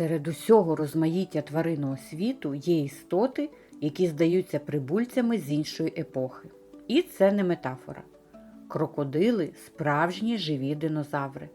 Серед усього розмаїття тваринного світу є істоти, які здаються прибульцями з іншої епохи. І це не метафора. Крокодили справжні живі динозаври.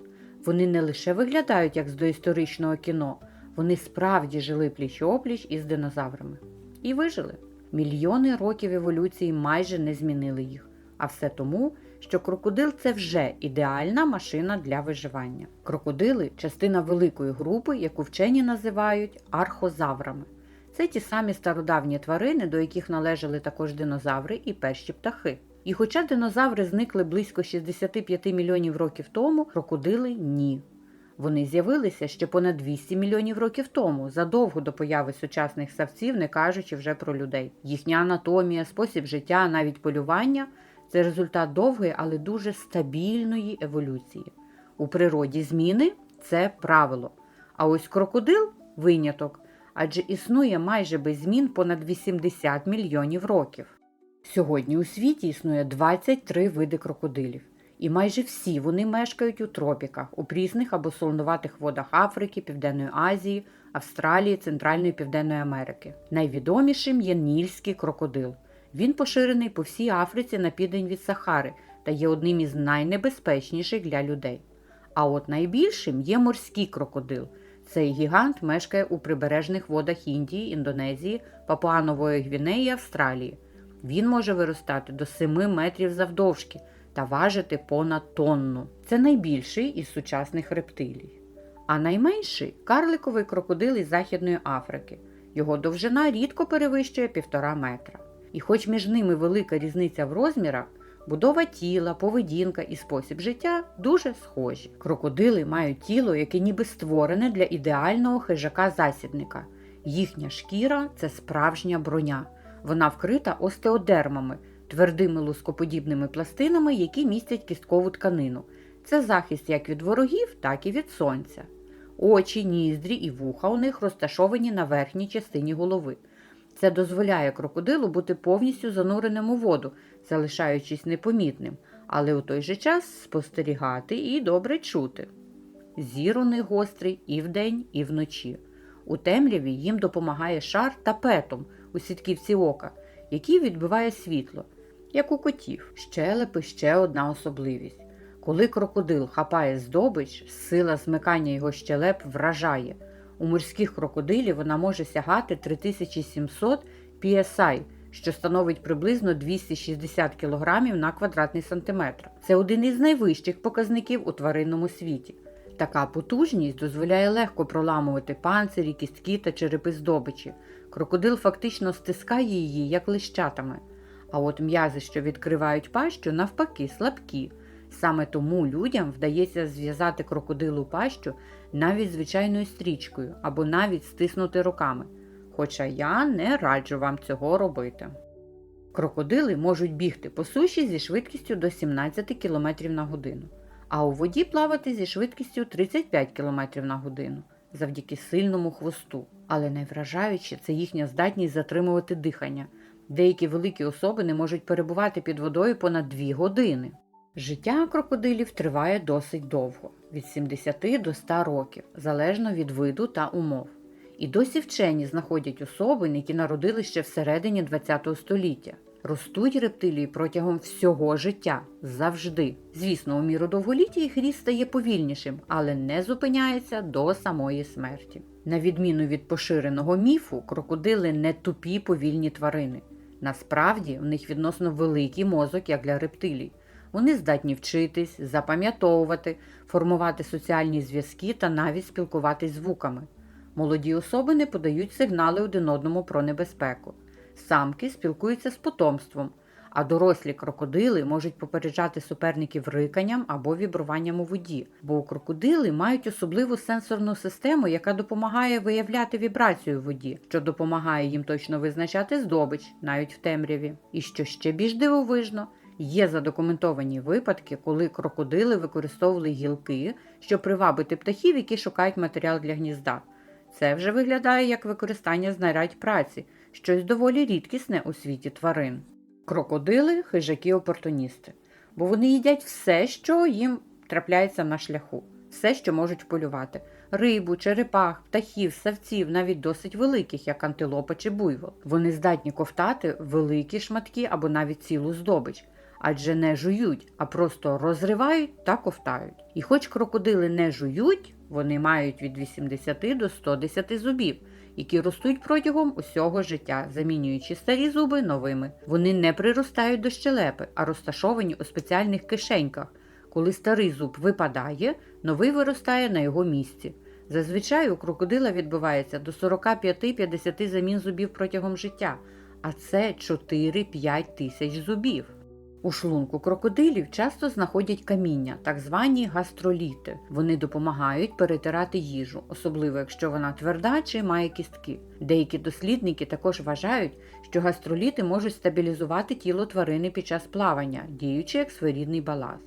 Вони не лише виглядають як з доісторичного кіно, вони справді жили пліч-опліч із динозаврами. І вижили. Мільйони років еволюції майже не змінили їх. А все тому, що крокодил це вже ідеальна машина для виживання. Крокодили частина великої групи, яку вчені називають архозаврами. Це ті самі стародавні тварини, до яких належали також динозаври і перші птахи. І хоча динозаври зникли близько 65 мільйонів років тому, крокодили ні. Вони з'явилися ще понад 200 мільйонів років тому, задовго до появи сучасних савців, не кажучи вже про людей. Їхня анатомія, спосіб життя, навіть полювання це результат довгої, але дуже стабільної еволюції. У природі зміни це правило. А ось крокодил виняток, адже існує майже без змін понад 80 мільйонів років. Сьогодні у світі існує 23 види крокодилів, і майже всі вони мешкають у тропіках, у прісних або солонуватих водах Африки, Південної Азії, Австралії, Центральної і Південної Америки. Найвідомішим є нільський крокодил. Він поширений по всій Африці на південь від Сахари та є одним із найнебезпечніших для людей. А от найбільшим є морський крокодил. Цей гігант мешкає у прибережних водах Індії, Індонезії, Папуанової Гвінеї Австралії. Він може виростати до 7 метрів завдовжки та важити понад тонну. Це найбільший із сучасних рептилій. А найменший карликовий крокодил із Західної Африки. Його довжина рідко перевищує півтора метра. І хоч між ними велика різниця в розмірах, будова тіла, поведінка і спосіб життя дуже схожі. Крокодили мають тіло, яке ніби створене для ідеального хижака-засідника. Їхня шкіра це справжня броня. Вона вкрита остеодермами, твердими лускоподібними пластинами, які містять кісткову тканину. Це захист як від ворогів, так і від сонця. Очі, ніздрі і вуха у них розташовані на верхній частині голови. Це дозволяє крокодилу бути повністю зануреним у воду, залишаючись непомітним, але у той же час спостерігати і добре чути. Зір у них гострий і вдень, і вночі. У темряві їм допомагає шар тапетом у сітківці ока, який відбиває світло, як у котів. Щелепи ще одна особливість. Коли крокодил хапає здобич, сила змикання його щелеп вражає. У морських крокодилів вона може сягати 3700 PSI, що становить приблизно 260 кг на квадратний сантиметр. Це один із найвищих показників у тваринному світі. Така потужність дозволяє легко проламувати панцирі, кістки та черепи здобичі. Крокодил фактично стискає її як лищатами. А от м'язи, що відкривають пащу, навпаки, слабкі. Саме тому людям вдається зв'язати крокодилу пащу навіть звичайною стрічкою або навіть стиснути руками. Хоча я не раджу вам цього робити. Крокодили можуть бігти по суші зі швидкістю до 17 км на годину, а у воді плавати зі швидкістю 35 км на годину завдяки сильному хвосту. Але найвражаюче це їхня здатність затримувати дихання. Деякі великі особи не можуть перебувати під водою понад 2 години. Життя крокодилів триває досить довго від 70 до 100 років, залежно від виду та умов. І досі вчені знаходять особи, які народили ще всередині ХХ століття. Ростуть рептилії протягом всього життя завжди. Звісно, у міру довголіття їх ріст стає повільнішим, але не зупиняється до самої смерті. На відміну від поширеного міфу, крокодили не тупі повільні тварини. Насправді, в них відносно великий мозок, як для рептилій. Вони здатні вчитись, запам'ятовувати, формувати соціальні зв'язки та навіть спілкуватись звуками. Молоді особи не подають сигнали один одному про небезпеку. Самки спілкуються з потомством, а дорослі крокодили можуть попереджати суперників риканням або вібруванням у воді, бо крокодили мають особливу сенсорну систему, яка допомагає виявляти вібрацію в воді, що допомагає їм точно визначати здобич навіть в темряві. І що ще більш дивовижно, Є задокументовані випадки, коли крокодили використовували гілки, щоб привабити птахів, які шукають матеріал для гнізда. Це вже виглядає як використання знарядь праці, щось доволі рідкісне у світі тварин. Крокодили хижаки-опортуністи, бо вони їдять все, що їм трапляється на шляху, все, що можуть полювати. рибу, черепах, птахів, савців, навіть досить великих, як антилопа чи буйвол. Вони здатні ковтати великі шматки або навіть цілу здобич. Адже не жують, а просто розривають та ковтають. І хоч крокодили не жують, вони мають від 80 до 110 зубів, які ростуть протягом усього життя, замінюючи старі зуби новими. Вони не приростають до щелепи, а розташовані у спеціальних кишеньках. Коли старий зуб випадає, новий виростає на його місці. Зазвичай у крокодила відбувається до 45-50 замін зубів протягом життя, а це 4-5 тисяч зубів. У шлунку крокодилів часто знаходять каміння, так звані гастроліти. Вони допомагають перетирати їжу, особливо якщо вона тверда чи має кістки. Деякі дослідники також вважають, що гастроліти можуть стабілізувати тіло тварини під час плавання, діючи як своєрідний баланс.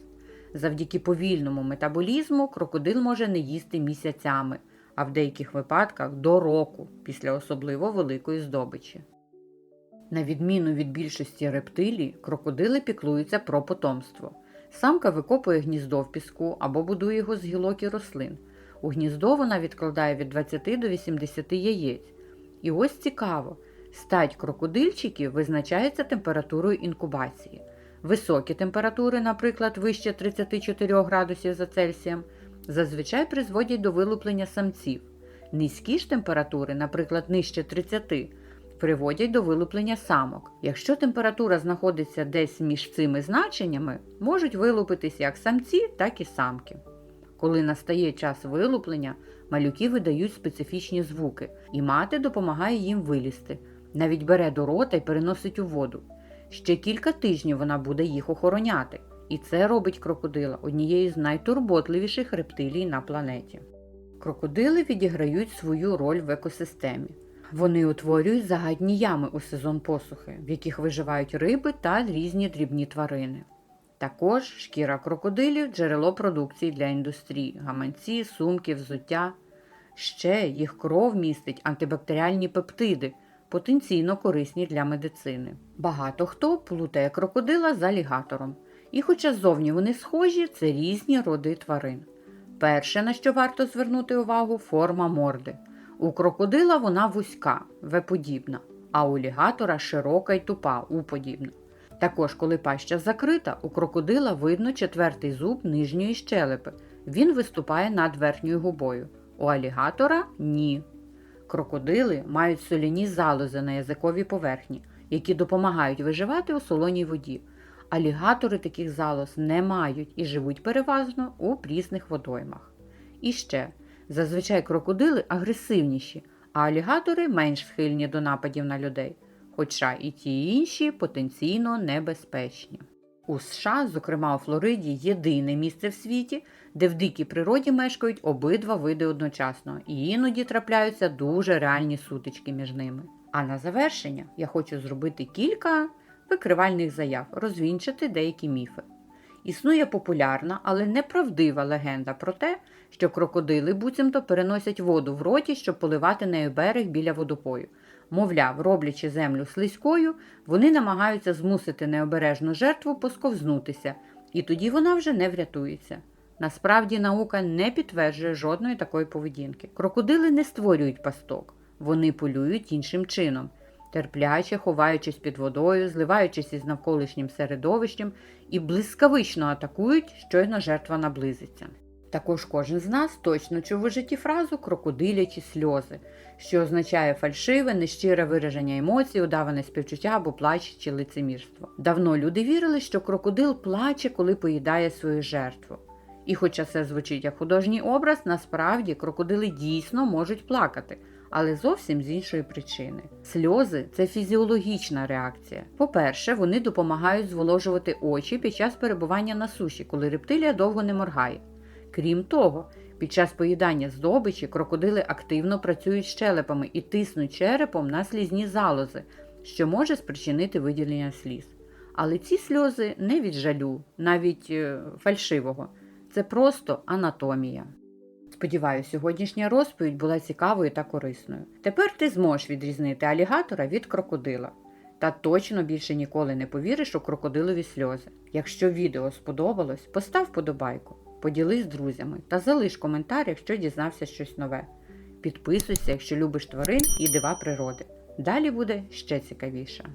Завдяки повільному метаболізму крокодил може не їсти місяцями, а в деяких випадках до року після особливо великої здобичі. На відміну від більшості рептилій, крокодили піклуються про потомство. Самка викопує гніздо в піску або будує його з гілок і рослин. У гніздо вона відкладає від 20 до 80 яєць. І ось цікаво, стать крокодильчиків визначається температурою інкубації. Високі температури, наприклад, вище 34 градусів за Цельсієм, зазвичай призводять до вилуплення самців. Низькі ж температури, наприклад, нижче 30, приводять до вилуплення самок. Якщо температура знаходиться десь між цими значеннями, можуть вилупитись як самці, так і самки. Коли настає час вилуплення, малюки видають специфічні звуки, і мати допомагає їм вилізти, навіть бере до рота і переносить у воду. Ще кілька тижнів вона буде їх охороняти, і це робить крокодила однією з найтурботливіших рептилій на планеті. Крокодили відіграють свою роль в екосистемі. Вони утворюють загадні ями у сезон посухи, в яких виживають риби та різні дрібні тварини. Також шкіра крокодилів джерело продукції для індустрії, гаманці, сумки, взуття. Ще їх кров містить антибактеріальні пептиди, потенційно корисні для медицини. Багато хто плутає крокодила з алігатором. І хоча зовні вони схожі, це різні роди тварин. Перше, на що варто звернути увагу, форма морди. У крокодила вона вузька, В-подібна, а у алігатора широка й тупа, У-подібна. Також, коли паща закрита, у крокодила видно четвертий зуб нижньої щелепи. Він виступає над верхньою губою. У алігатора ні. Крокодили мають соляні залози на язиковій поверхні, які допомагають виживати у солоній воді. Алігатори таких залоз не мають і живуть переважно у прісних водоймах. І ще, зазвичай крокодили агресивніші, а алігатори менш схильні до нападів на людей, хоча і ті і інші потенційно небезпечні. У США, зокрема у Флориді, єдине місце в світі, де в дикій природі мешкають обидва види одночасно, і іноді трапляються дуже реальні сутички між ними. А на завершення я хочу зробити кілька викривальних заяв, розвінчити деякі міфи. Існує популярна, але неправдива легенда про те, що крокодили буцімто переносять воду в роті, щоб поливати нею берег біля водопою. Мовляв, роблячи землю слизькою, вони намагаються змусити необережну жертву посковзнутися, і тоді вона вже не врятується. Насправді наука не підтверджує жодної такої поведінки. Крокодили не створюють пасток, вони полюють іншим чином, терпляче ховаючись під водою, зливаючись із навколишнім середовищем і блискавично атакують, щойно жертва наблизиться. Також кожен з нас точно чув у житті фразу крокодилячі сльози, що означає фальшиве, нещире вираження емоцій, удаване співчуття або плач чи лицемірство. Давно люди вірили, що крокодил плаче, коли поїдає свою жертву. І хоча це звучить як художній образ, насправді крокодили дійсно можуть плакати, але зовсім з іншої причини. Сльози це фізіологічна реакція. По-перше, вони допомагають зволожувати очі під час перебування на суші, коли рептилія довго не моргає. Крім того, під час поїдання здобичі крокодили активно працюють щелепами і тиснуть черепом на слізні залози, що може спричинити виділення сліз. Але ці сльози не від жалю, навіть е, фальшивого. Це просто анатомія. Сподіваюся, сьогоднішня розповідь була цікавою та корисною. Тепер ти зможеш відрізнити алігатора від крокодила. Та точно більше ніколи не повіриш у крокодилові сльози. Якщо відео сподобалось, постав подобайку. Поділись з друзями та залиш коментар, якщо дізнався щось нове. Підписуйся, якщо любиш тварин і дива природи. Далі буде ще цікавіше.